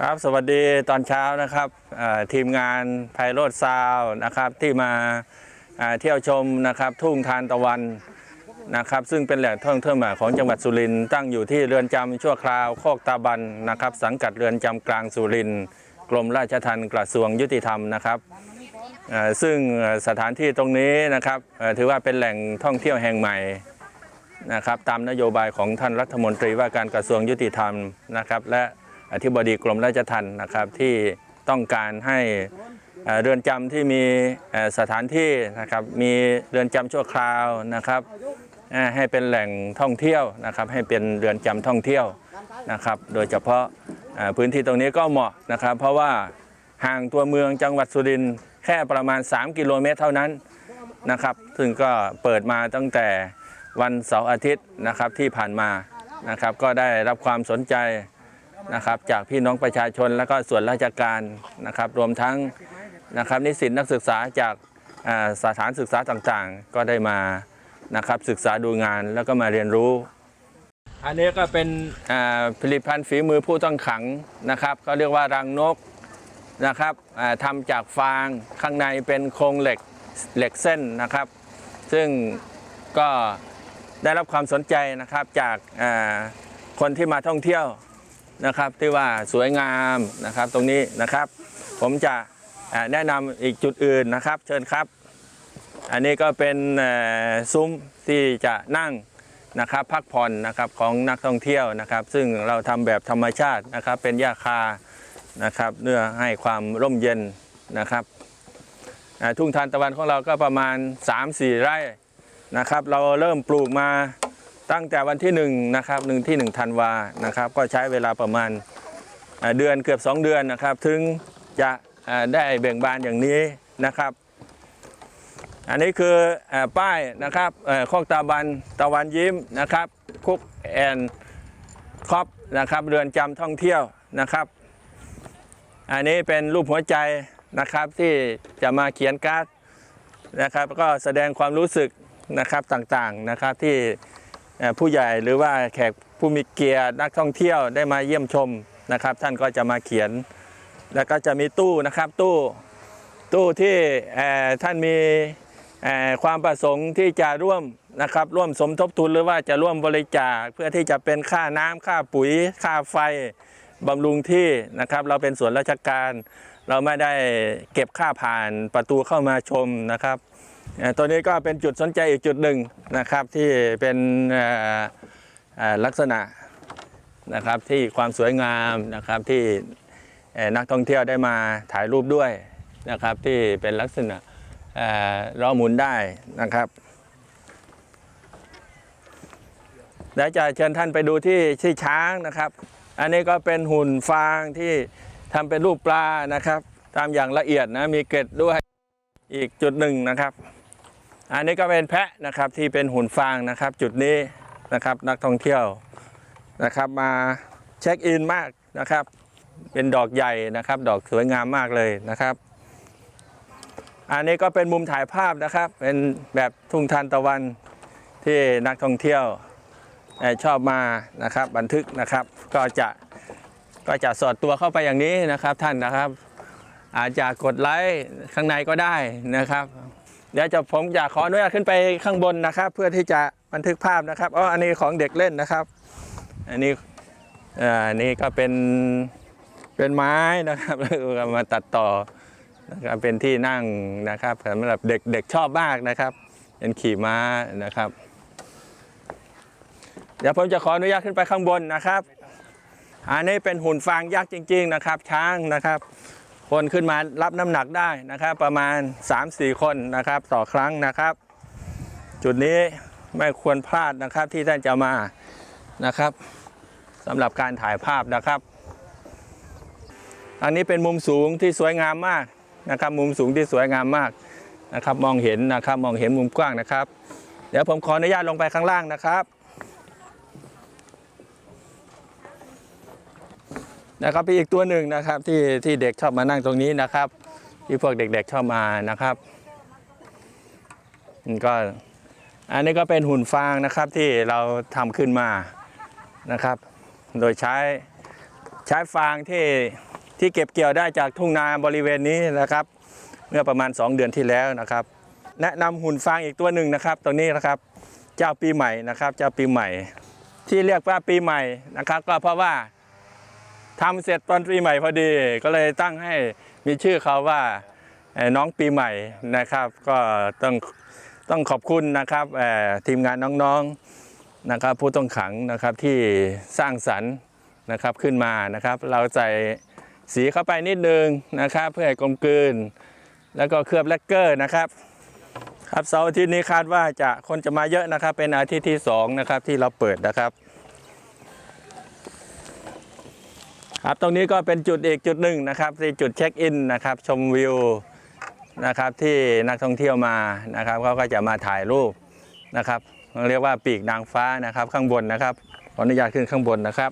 ครับสวัสดีตอนเช้านะครับทีมงานไพโรดซาวนะครับที่มาเที่ยวชมนะครับทุ่งทานตะวันนะครับซึ่งเป็นแหล่งท่องเที่ยวใหม่ของจังหวัดสุรินทร์ตั้งอยู่ที่เรือนจำชั่วคราวโคกตาบันนะครับ สังกัดเรือนจำกลางสุรินทร์กรมราชทัณฑ์กระทรวงยุติธรรมนะครับซึ่งสถานที่ตรงนี้นะครับถือว่าเป็นแหล่งท่องเที่ยวแห่งใหม่นะครับตามนโยบายของท่านรัฐมนตรีว่าการกระทรวงยุติธรรมนะครับและ อธิบดีกรมราชทัณฑ์นะครับที่ต้องการให้เรือนจำที่มีสถานที่นะครับมีเรือนจำชั่วคราวนะครับให้เป็นแหล่งท่องเที่ยวนะครับให้เป็นเรือนจำท่องเที่ยวนะครับโดยเฉพาะพื้นที่ตรงนี้ก็เหมาะนะครับ เพราะว่าห่างตัวเมืองจังหวัดสุรินทร์แค่ประมาณ 3 กิโลเมตรเท่านั้นนะครับซึ่งก็เปิดมาตั้งแต่วันเสาร์อาทิตย์นะครับที่ผ่านมานะครับก็ได้รับความสนใจ นะครับจากพี่น้องประชาชนและก็ส่วนราชการนะครับ รวมทั้งนะครับนิสิตนักศึกษาจากสถานศึกษาต่างๆ ก็ได้มานะครับศึกษาดูงานแล้วก็มาเรียนรู้ อันนี้ก็เป็นผลิตภัณฑ์ฝีมือผู้ต้องขังนะครับก็เรียกว่ารังนกนะครับอ่าทำจากฟางข้างในเป็นโครงเหล็กเหล็กเส้นนะครับ ซึ่งก็ได้รับความสนใจนะครับจากคนที่มาท่องเที่ยว นะครับที่ว่าสวยงามนะครับตรงนี้นะครับ ผมจะแนะนำอีกจุดอื่นนะครับ เชิญครับ อันนี้ก็เป็นซุ้มที่จะนั่งนะครับพักผ่อนนะครับของนักท่องเที่ยวนะครับ ซึ่งเราทำแบบธรรมชาตินะครับเป็นหญ้าคานะครับเพื่อให้ความร่มเย็นนะครับทุ่งทานตะวันของเราก็ประมาณ 3-4 ไร่นะครับ เราเริ่มปลูกมา ตั้งแต่วันที่1นะครับหนึ่งที่1ธันวานะครับ ก็ใช้เวลาประมาณเดือนเกือบ 2 เดือนนะครับ ถึงจะได้เบ่งบานอย่างนี้นะครับ อันนี้คือป้ายนะครับเอ่อโคกตาบันตะวันยิ้มนะครับคุกแอนคอปนะครับเรือนจำท่องเที่ยวนะครับ อันนี้เป็นรูปหัวใจนะครับที่จะมาเขียนการ์ดนะครับ ก็แสดงความรู้สึกนะครับต่างๆนะครับที่ ผู้ใหญ่หรือว่าแขกผู้มีเกียรตินักท่องเที่ยวได้มาเยี่ยมชมนะครับ ท่านก็จะมาเขียน แล้วก็จะมีตู้นะครับตู้ตู้ที่ท่านมีความประสงค์ที่จะร่วมนะครับร่วมสมทบทุนหรือว่าจะร่วมบริจาคเพื่อที่จะเป็นค่าน้ำค่าปุ๋ย ค่าไฟบำรุงที่นะครับ เราเป็นส่วนราชการ เราไม่ได้เก็บค่าผ่านประตูเข้ามาชมนะครับ ตัวนี้ก็เป็นจุดสนใจอีกจุดหนึ่งนะครับที่เป็นลักษณะนะครับที่ความสวยงามนะครับที่นักท่องเที่ยวได้มาถ่ายรูปด้วยนะครับที่เป็นลักษณะล่อล้อหมุนได้นะครับเดี๋ยวจะเชิญท่านไปดูที่ที่ช้างนะครับ อันนี้ก็เป็นหุ่นฟางที่ทำเป็นรูปปลานะครับทำอย่างละเอียดนะมีเกล็ดด้วยอีกจุดหนึ่งนะครับ อันนี้ก็เป็นแพะนะครับที่เป็นหุ่นฟางนะครับ จุดนี้นะครับนักท่องเที่ยวนะครับ มาเช็คอินมากนะครับ เป็นดอกใหญ่นะครับ ดอกสวยงามมากเลยนะครับ อันนี้ก็เป็นมุมถ่ายภาพนะครับ เป็นแบบทุ่งทานตะวันที่นักท่องเที่ยวชอบมานะครับบันทึกนะครับ ก็จะก็จะสอดตัวเข้าไปอย่างนี้นะครับท่านนะครับ อาจจะกดไลค์ข้างในก็ได้นะครับ เดี๋ยวจะผมจะขออนุญาตขึ้นไปข้างบนนะครับ เพื่อที่จะบันทึกภาพนะครับอ๋ออันนี้ของเด็กเล่นนะครับ อันนี้อ่ออันนี้ก็เป็นเป็นไม้นะครับแล้วก็มาตัดต่อนะครับเป็นที่นั่งนะครับสำหรับเด็กเด็กชอบมากนะครับ เป็นขี่ม้านะครับ เดี๋ยวผมจะขออนุญาตขึ้นไปข้างบนนะครับ อันนี้เป็นหุ่นฟางยักษ์จริง ๆ นะครับ ช้างนะครับ คนขึ้นมารับน้ำหนักได้นะครับ ประมาณ 3-4 คนนะครับ ต่อครั้งนะครับ จุดนี้ไม่ควรพลาดนะครับที่ท่านจะมานะครับสำหรับการถ่ายภาพนะครับ อันนี้เป็นมุมสูงที่สวยงามมากนะครับ มุมสูงที่สวยงามมากนะครับ มองเห็นนะครับ มองเห็นมุมกว้างนะครับ เดี๋ยวผมขออนุญาตลงไปข้างล่างนะครับ นะครับเป็นอีกตัวหนึ่งนะครับที่ที่เด็กชอบมานั่งตรงนี้นะครับ ที่พวกเด็กๆชอบมานะครับก็อันนี้ก็เป็นหุ่นฟางนะครับที่เราทำขึ้นมานะครับ โดยใช้ใช้ฟางที่ที่เก็บเกี่ยวได้จากทุ่งนาบริเวณนี้นะครับ เมื่อประมาณ 2 เดือนที่แล้วนะครับ แนะนำหุ่นฟางอีกตัวหนึ่งนะครับตัวนี้นะครับ เจ้าปีใหม่นะครับ เจ้าปีใหม่ ที่เรียกว่าปีใหม่นะครับ ก็เพราะว่า ทำเสร็จตอนปีใหม่พอดี ก็เลยตั้งให้มีชื่อเขาว่าน้องปีใหม่นะครับ ก็ต้องต้องขอบคุณนะครับทีมงานน้องๆนะครับผู้ต้องขังนะครับที่สร้างสรรค์นะครับขึ้นมานะครับ เราใส่สีเข้าไปนิดนึงนะครับ เพื่อให้กลมกลืน แล้วก็เคลือบแลกเกอร์นะครับ ครับเสาร์อาทิตย์นี้คาดว่าจะคนจะมาเยอะนะครับ เป็นอาทิตย์ที่สองนะครับที่เราเปิดนะครับ ครับตรงนี้ก็เป็นจุดอีกจุดหนึ่งนะครับที่จุดเช็คอินนะครับชมวิวนะครับที่นักท่องเที่ยวมานะครับเขาก็จะมาถ่ายรูปนะครับเรียกว่าปีกนางฟ้านะครับข้างบนนะครับขออนุญาตขึ้นข้างบนนะครับ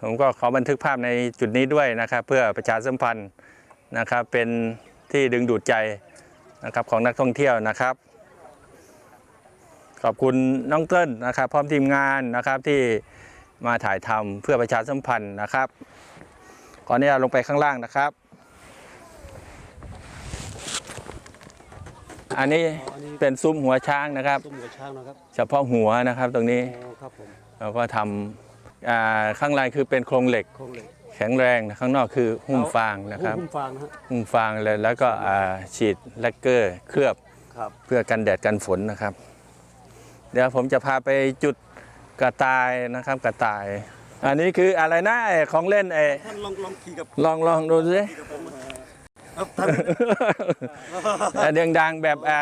ผมก็ขอบันทึกภาพในจุดนี้ด้วยนะครับ เพื่อประชาสัมพันธ์นะครับเป็นที่ดึงดูดใจนะครับของนักท่องเที่ยวนะครับ ขอบคุณน้องเติ้ลนะครับ พร้อมทีมงานนะครับที่มาถ่ายทำเพื่อประชาสัมพันธ์นะครับก่อนนี้ลงไปข้างล่างนะครับ อันนี้เป็นซุ้มหัวช้างนะครับ ตุ้มหัวช้างนะครับเฉพาะหัวนะครับตรงนี้โอ้ครับผมเราก็ทำอ่าข้างในคือเป็นโครงเหล็ก โครงเหล็กแข็งแรงข้างนอกคือหุ้มฟางนะครับ หุ้มฟางนะฮะ หุ้มฟางเลยแล้วก็อ่าฉีดแลกเกอร์เคลือบ ครับ เพื่อกันแดดกันฝนนะครับเดี๋ยวผมจะพาไปจุดกระต่ายนะครับกระต่าย อันนี้คืออะไรนะไอ้ของเล่นไอ้ท่านลองลองขี่กับลองลองดูสิกับผมครับท่านเอ่อเดียงดังแบบอ่า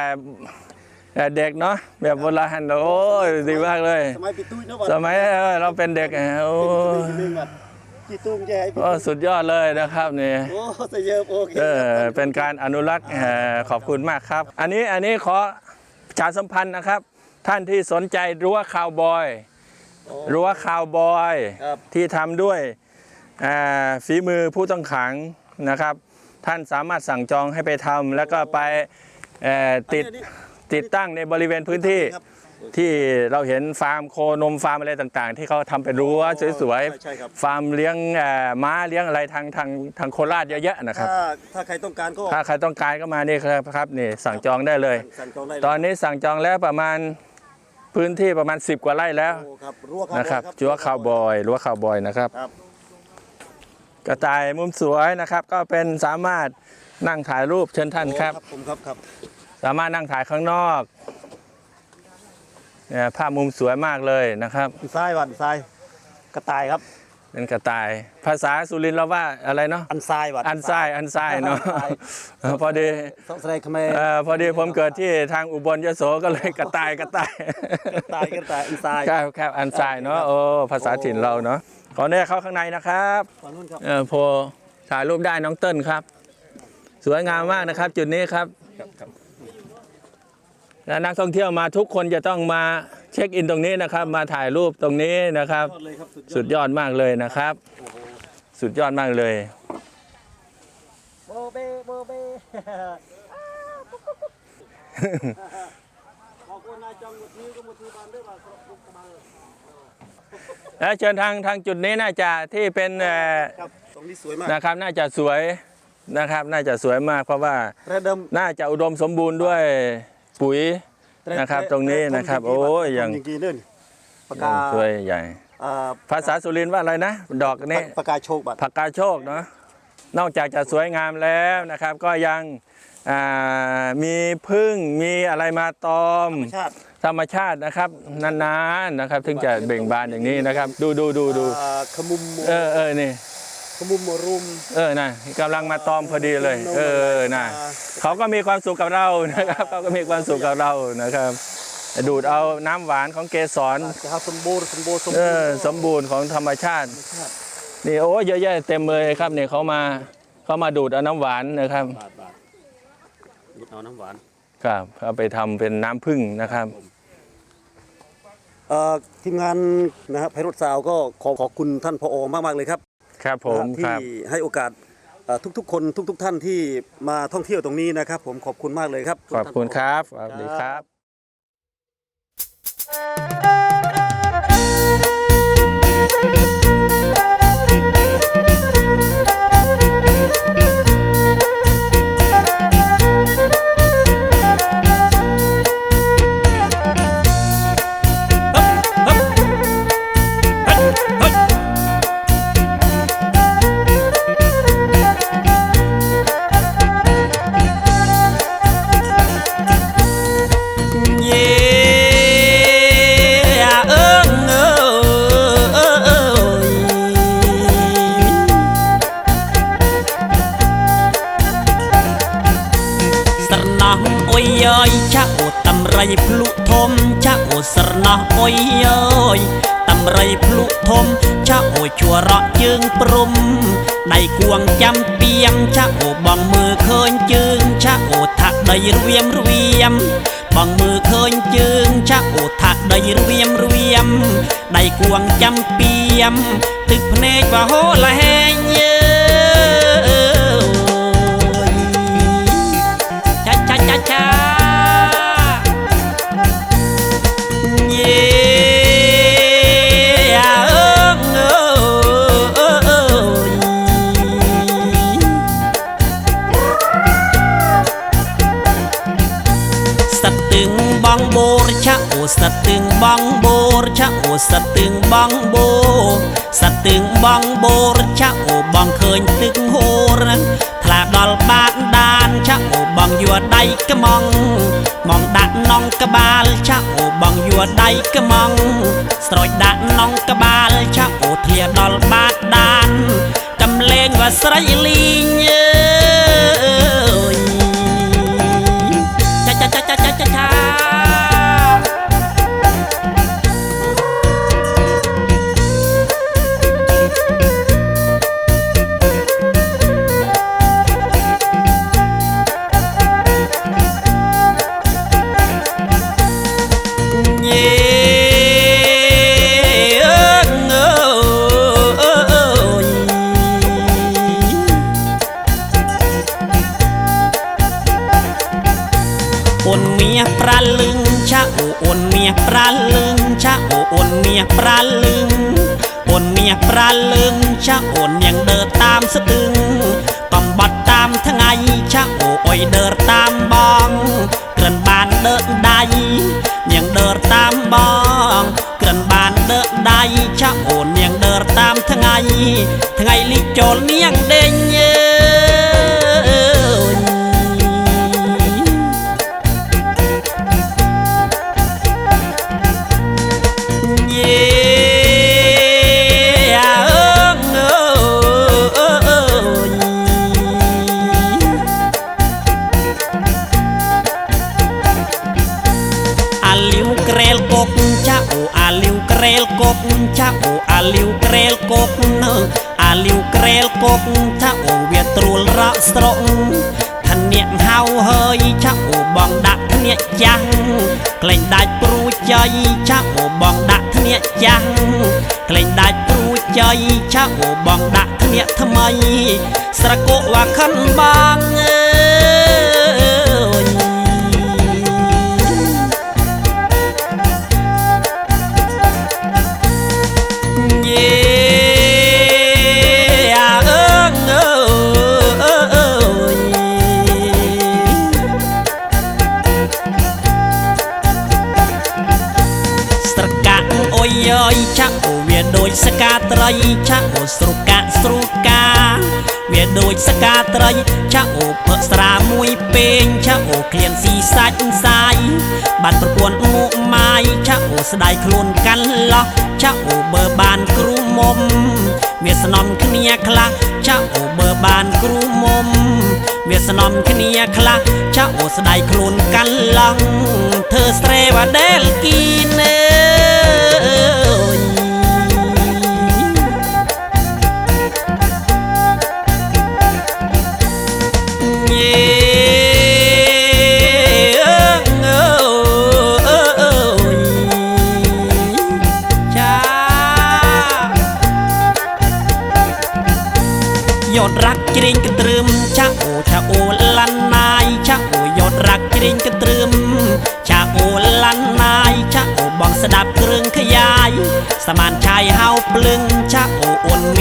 เอ่อเด็กเนาะแบบโบราณโอ้ยดีมากเลย สมัยปีตุ้ยเนาะสมัยเราเป็นเด็กอะโอ้เป็นปีหนึ่งอะกี่ตุ้งแย่ให้พี่โอ้สุดยอดเลยนะครับนี่โอ้สเยอะโอเคเออเป็นการอนุรักษ์เอ่อขอบคุณมากครับ อันนี้อันนี้ขอประชาสัมพันธ์นะครับ ท่านที่สนใจรั้วคาวบอยโอ้รั้วคาวบอยครับที่ทำด้วยเอ่อฝีมือผู้ต้องขังนะครับ ท่านสามารถสั่งจองให้ไปทำแล้วก็ไปเอ่อติดอันนี้ติดตั้งในบริเวณพื้นที่ครับที่เราเห็นฟาร์มโคนมฟาร์มอะไรต่างๆ ที่เขาทำเป็นรั้วสวยใช่ใช่ครับๆฟาร์มเลี้ยงเอ่อม้าเลี้ยงอะไรทางทางทางโคราชเยอะแยะนะครับถ้าถ้าใครต้องการก็ถ้าใครต้องการก็มานี่ครับครับนี่สั่งจองได้เลยสั่งจองได้เลยตอนนี้สั่งจองแล้วประมาณ พื้นที่ประมาณ 10 กว่าไร่แล้วโอ้ครับรั้วคาวนะครับอยจัวคาวบอยรั้วคาวบอยนะครับ ครับ กระต่ายมุมสวยนะครับ ก็เป็นสามารถนั่งถ่ายรูปเชิญท่านครับโอ้ผมครับครับสามารถนั่งถ่ายข้างนอกเนี่ยภาพมุมสวยมากเลยนะครับทรายวันทรายกระต่ายครับ เป็นกระต่าย ภาษาสุรินทร์เราว่าอะไรเนาะอันทรายวันอันทรายอันทรายเนาะอันทรายพอดีต้องแสดงคำเมรเอ่อพอดีผมเกิดที่ทางอุบลยโสก็เลยกระต่ายกระต่ายกระต่ายกระต่ายอันทรายครับครับอันทรายเนาะโอ้ภาษาถิ่นเราเนาะขอเนี่ยเข้าข้างในนะครับฝั่งนู้นครับเออโพถ่ายรูปได้น้องเติ้ลครับ สวยงามมากนะครับ จุดนี้ครับครับ ครับและนักท่องเที่ยวมาทุกคนจะต้องมาเช็คอินตรงนี้นะครับ มาถ่ายรูปตรงนี้นะครับยอดเลยครับสุดยอดมากเลยนะครับโอ้โหสุดยอดมากเลยโบเบโบเบขอบคุณนายจองหมดทีก็หมดทีบานด้วยว่าครับลูกกระบังและเชิญทางทางจุดนี้น่าจะที่เป็นเอ่อครับตรงนี้สวยมากนะครับ น่าจะสวยนะครับ น่าจะสวยมากเพราะว่าระดมน่าจะอุดมสมบูรณ์ด้วย ปุ๋ยนะครับ ตรงนี้นะครับ โอ้ยอย่างจริงๆเนี่ยปากกาสวยใหญ่อ่าภาษาสุรินทร์ว่าอะไรนะ ดอกนี้ปากกาโชคบัตรผักกาโชคเนาะนอกจากจะสวยงามแล้วนะครับ ก็ยังอ่ามีพึ่งมีอะไรมาตอมชาติธรรมชาตินะครับนานๆนะครับ ถึงจะเบ่งบานอย่างนี้นะครับ ดูดูดูดูอ่าขมุมเออเออนี่ ขมุมโมรุม เออนะกำลังมาตอมพอดีเลย เออนะเขาก็มีความสุขกับเรานะครับเขาก็มีความสุขกับเรานะครับ ดูดเอาน้ำหวานของเกสรจะหาสมบูรณ์สมบูรณ์สมเอบูรอณ์สมบูรณ์ของธรรมชาติชาตินี่โอ้เยอะแยะเต็มเลยครับเนี่ยเขามาเขามาดูดเอาน้ำหวานนะครับบาทบาทหยิบเอาน้ำหวานครับเอาไปทำเป็นน้ำผึ้งนะครับเอ่อทีมงานนะครับไพรถสาวก็ขอขอบคุณท่านพอมากๆเลยครับ ครับผมนะคที่รับให้โอกาสเอ่อทุกๆ คนทุก ๆ ท่านที่มาท่องเที่ยวตรงนี้นะครับ ผมขอบคุณมากเลยครับ ขอบคุณครับสวัสดีครับ រីភ្លុធំចាក់អូស្រណោះអុយអើយតម្រៃភ្លុធំចាក់អូជួររកជើងព្រំដៃគួងចាំពីមចាក់អូបងមើលឃើញជើងចាក់អូថាក់ដីរវាមរវាមបងមើលឃើញជើងចាក់អូថាក់ដីរវាមរវាមដៃគួងចាំពីមទឹកភ្នែកបហូរលហែងអើយ sat từng bong bô cha ô sat từng bong bô sat từng bong bô cha ô bong ឃើញទឹកហូរថ្លាដល់បាតដានចាក់អូបងយួរដៃក្មងមកដាក់នងក្បាលចាក់អូបងយួរដៃក្មងស្រោចដាក់នងក្បាលចាក់អូធ្លាដល់បាតដានកំលេងว่าស្រីលីងអើយ ចាអូននាងដើរតាមស្ទឹងកំបត់តាមថ្ងៃចាអូអុយដើរ ចចៃចាអូបងដាក់ធនៈថ្មី ស្រកកว่าខិនបងអើយ សកាត្រីចាក់អូស្រុកាក់ស្រុកា វាដូចសកាត្រីចាក់អូផឹកស្រាមួយពេងចាក់អូក្លៀនស៊ីសាច់សាយបានប្រពន្ធមុខម៉ាយចាក់អូស្ដាយខ្លួនកាន់ឡោះចាក់អូបើបានគ្រូមុំវាស្នំគ្នាខ្លះចាក់អូបើបានគ្រូមុំវាស្នំគ្នាខ្លះចាក់អូស្ដាយខ្លួនកាន់ឡោះធ្វើស្រែវ៉ាដែលគីន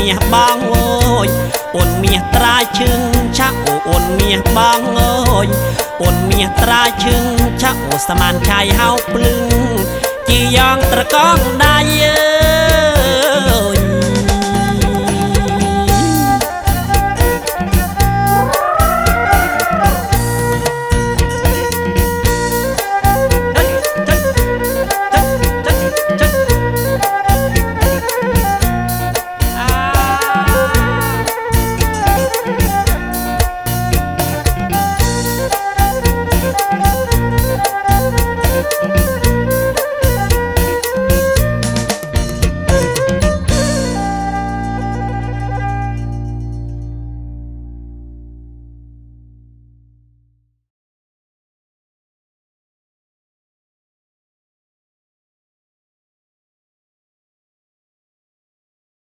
មាសបងអូយអូនមាសត្រាយឈឹងចាក់អូអូនមាសបងអូយអូនមាសត្រាយឈឹងចាក់អូសមានឆាយហៅភ្លឹងជីយ៉ងត្រកងដៃអើ